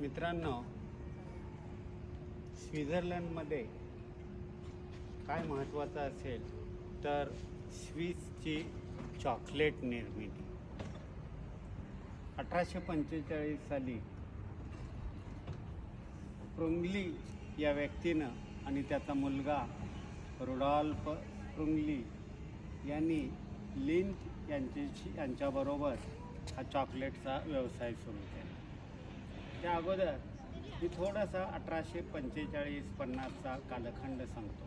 मित्रांनो स्वित्झर्लंडमध्ये काय महत्त्वाचं असेल तर स्विसची चॉकलेट निर्मिती. अठराशे पंचेचाळीस साली प्रुंगली या व्यक्तीनं आणि त्याचा मुलगा रुडॉल्फ प्रुंगली यांनी लिंच यांच्याशी यांच्याबरोबर हा चॉकलेटचा व्यवसाय सुरू केला. त्या अगोदर मी थोडासा अठराशे पंचेचाळीस पन्नासचा कालखंड सांगतो.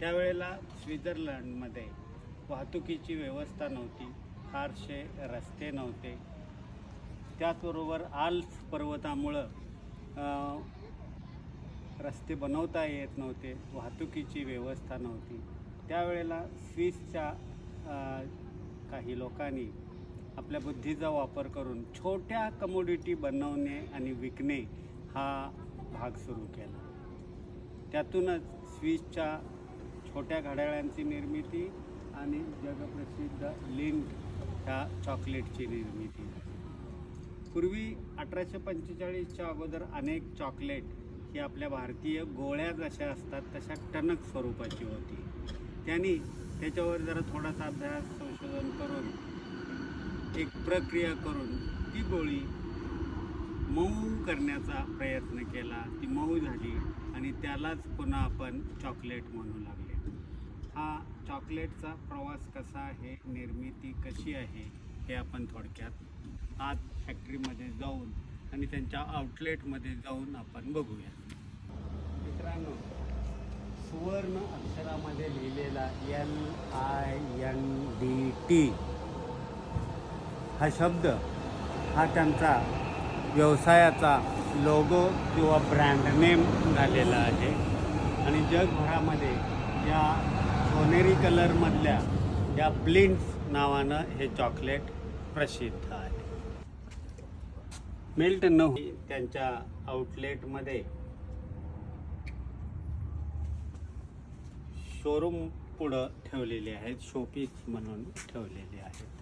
त्यावेळेला स्वित्झर्लंडमध्ये वाहतुकीची व्यवस्था नव्हती फारसे रस्ते नव्हते. त्याचबरोबर आल्स पर्वतामुळं रस्ते बनवता येत नव्हते वाहतुकीची व्यवस्था नव्हती. त्यावेळेला स्विसच्या काही लोकांनी आपल्या बुद्धीचा वापर करून छोट्या कमोडिटी बनवणे आणि विकणे हा भाग सुरू केला. त्यातूनच स्विसच्या छोट्या घड्याळांची निर्मिती आणि जगप्रसिद्ध लिंक ह्या चॉकलेटची निर्मिती. पूर्वी अठराशे पंचेचाळीसच्या अगोदर अनेक चॉकलेट ही आपल्या भारतीय गोळ्या जशा असतात तशा टणक स्वरूपाची होती. त्यांनी त्याच्यावर जरा थोडासा अभ्यास संशोधन करून एक प्रक्रिया करून ती गोळी मऊ करण्याचा प्रयत्न केला. ती मऊ झाली आणि त्यालाच पुन्हा आपण चॉकलेट म्हणू लागले. हा चॉकलेटचा प्रवास कसा आहे निर्मिती कशी आहे हे आपण थोडक्यात आत फॅक्टरीमध्ये जाऊन आणि त्यांच्या आउटलेटमध्ये जाऊन आपण बघूया. मित्रांनो सुवर्ण अक्षरामध्ये लिहिलेला N I N D T हा शब्द हा त्यांचा व्यवसायाचा लोगो किंवा ब्रँड नेम झालेला आहे. आणि जगभरामध्ये या सोनेरी कलरमधल्या या प्लिंट्स नावानं हे चॉकलेट प्रसिद्ध आहे. मिल्ट न त्यांच्या आउटलेटमध्ये शोरूम पुढं ठेवलेले आहेत शोपीस म्हणून ठेवलेले आहेत.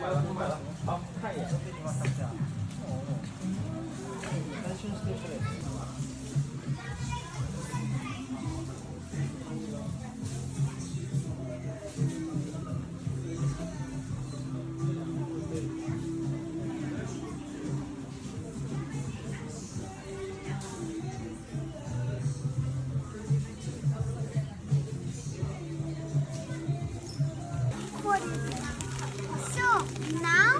不买了不买了。好看一眼。都地方放下哦 Now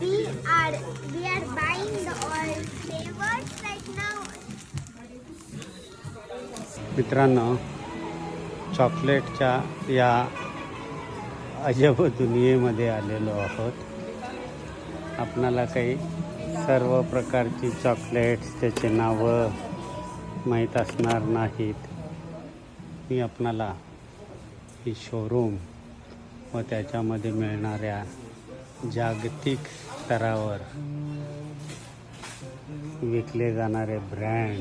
we are we are buying the all flavors right now. मित्रांनो चॉकलेटच्या या अजब दुनियेमध्ये आलेलो आहोत आपणाला काही सर्व प्रकारची चॉकलेट्स त्याचे नावं माहीत असणार नाहीत मी आपणाला ही शोरूम व त्याच्यामध्ये मिळणाऱ्या जागतिक स्तरावर विकले जाणारे ब्रँड.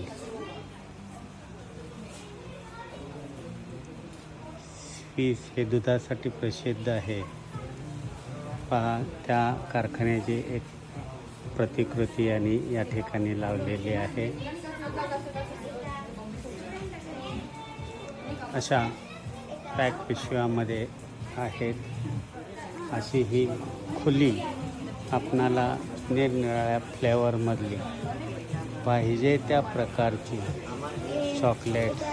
स्पीस हे दुधासाठी प्रसिद्ध आहे. पहा त्या कारखान्याची एक प्रतिकृती आणि या ठिकाणी लावलेली आहे. अशा पॅक पिशव्यामध्ये आहेत. अशी ही खुली आपणाला निरनिराळ्या फ्लेवरमधली पाहिजे त्या प्रकारची चॉकलेट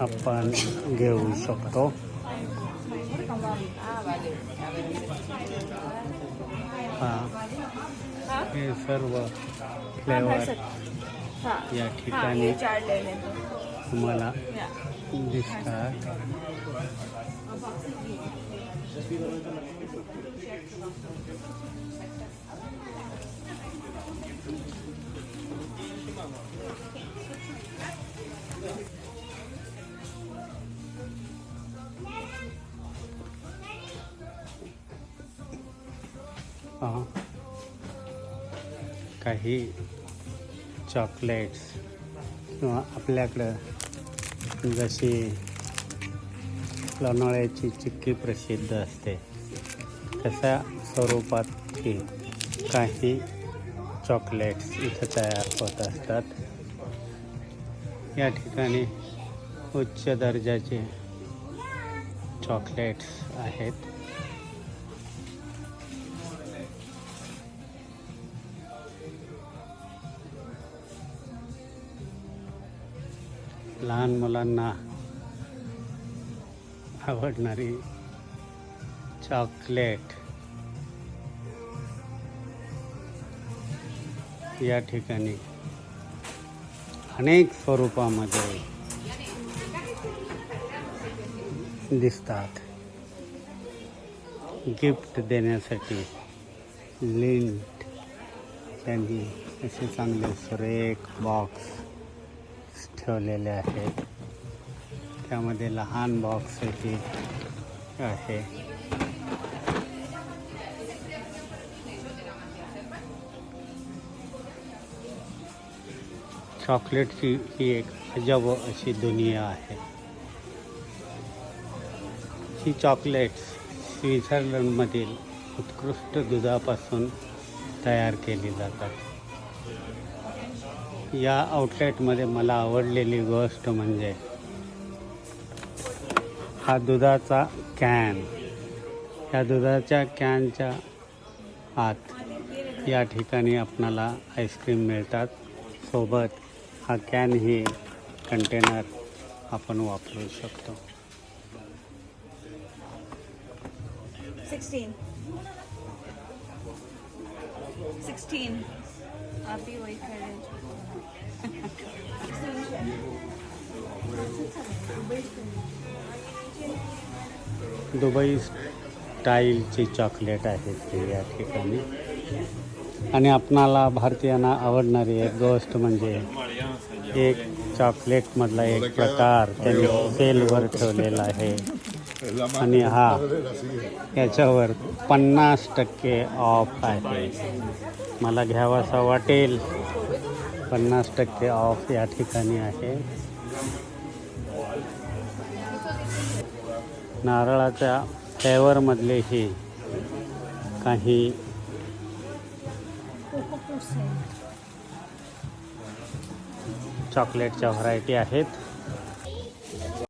आपण घेऊ शकतो. हा. हे सर्व फ्लेवर या ठिकाणी तुम्हाला दिसतात. काही चॉकलेट्स किंवा आपल्याकडं जशी लोणावळ्याची चिक्की प्रसिद्ध असते. तशा स्वरूपातही काही चॉकलेट्स इथं तयार होत असतात. या ठिकाणी उच्च दर्जाचे चॉकलेट्स आहेत. लहान मुलांना आवडणारी चॉकलेट. या ठिकाणी अनेक स्वरूपामध्ये दिसतात. गिफ्ट देण्यासाठी लिंट त्यांनी असे चांगले सुरेख बॉक्स ठेवलेले आहेत. त्यामध्ये लहान बॉक्स येते आहे. चॉकलेटची ही एक अजब अशी दुनिया आहे. ही चॉकलेट्स स्वित्झर्लंडमधील उत्कृष्ट दुधापासून तयार केली जातात. या आउटलेटमध्ये मला आवडलेली गोष्ट म्हणजे हा दुधाचा कॅन. या दुधाच्या कॅनच्या आत या ठिकाणी आपणाला आईस्क्रीम मिळतात. सोबत हा कॅन ही कंटेनर आपण वापरू शकतो. 16 16 आप वही खड़े दुबई स्टाईलची चॉकलेट आहे ते या ठिकाणी. आणि आपणाला भारतीयांना आवडणारी एक गोष्ट म्हणजे एक चॉकलेटमधला एक प्रकार त्यांनी सेलवर ठेवलेला आहे. आणि हा याच्यावर पन्नास टक्के ऑफ आहे. मला घ्यावासा वाटेल. पन्नास टक्के ऑफ या ठिकाणी आहे. नारळाच्या फ्लेवरमधलेही काही चॉकलेटच्या व्हरायटी आहेत.